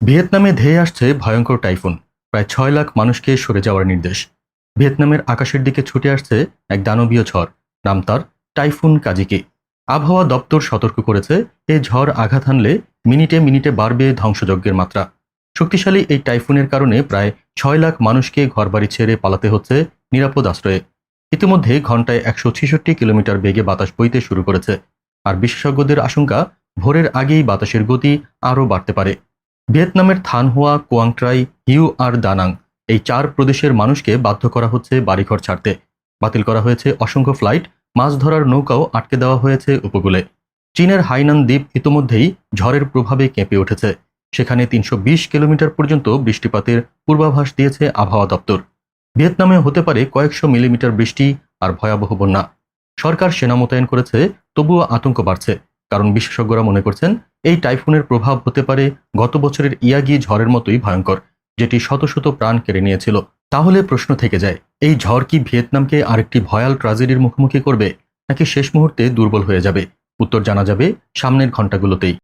ভিয়েতনামে ধেয়ে আসছে ভয়ঙ্কর টাইফুন। প্রায় ছয় লাখ মানুষকে সরে যাওয়ার নির্দেশ। ভিয়েতনামের আকাশের দিকে ছুটে আসছে এক দানবীয় ঝড়। নাম তার টাইফুন কাজিকি। আবহাওয়া দপ্তর সতর্ক করেছে এই ঝড় আঘাত হানলে মিনিটে মিনিটে বাড়বে ধ্বংসযজ্ঞের মাত্রা। শক্তিশালী এই টাইফুনের কারণে প্রায় ছয় লাখ মানুষকে ঘরবাড়ি ছেড়ে পালাতে হচ্ছে নিরাপদ আশ্রয়ে। ইতিমধ্যে ঘন্টায় একশো ছেষট্টি কিলোমিটার বেগে বাতাস বইতে শুরু করেছে। আর বিশেষজ্ঞদের আশঙ্কা, ভোরের আগেই বাতাসের গতি আরও বাড়তে পারে। ভিয়েতনামের থানহুয়া, কোয়াংট্রাই, হিউ আর দানাং এই চার প্রদেশের মানুষকে বাধ্য করা হচ্ছে বাড়িঘর ছাড়তে। বাতিল করা হয়েছে অসংখ্য ফ্লাইট, মাছ ধরার নৌকাও আটকে দেওয়া হয়েছে উপকূলে। চীনের হাইনান দ্বীপ ইতোমধ্যেই ঝড়ের প্রভাবে কেঁপে উঠেছে। সেখানে তিনশো বিশ কিলোমিটার পর্যন্ত বৃষ্টিপাতের পূর্বাভাস দিয়েছে আবহাওয়া দপ্তর। ভিয়েতনামে হতে পারে কয়েকশো মিলিমিটার বৃষ্টি আর ভয়াবহ বন্যা। সরকার সেনা মোতায়েন করেছে, তবুও আতঙ্ক বাড়ছে, কারণ বিশেষজ্ঞরা মনে করছেন এই টাইফুনের প্রভাব হতে পারে গত বছরের ইয়াগি ঝড়ের মতোই ভয়ঙ্কর, যেটি শত শত প্রাণ কেড়ে নিয়েছিল। তাহলে প্রশ্ন থেকে যায়, এই ঝড় কি ভিয়েতনামকে আরেকটি ভয়াল ট্রাজেডির মুখোমুখি করবে, নাকি শেষ মুহূর্তে দুর্বল হয়ে যাবে? উত্তর জানা যাবে সামনের ঘণ্টাগুলোতেই।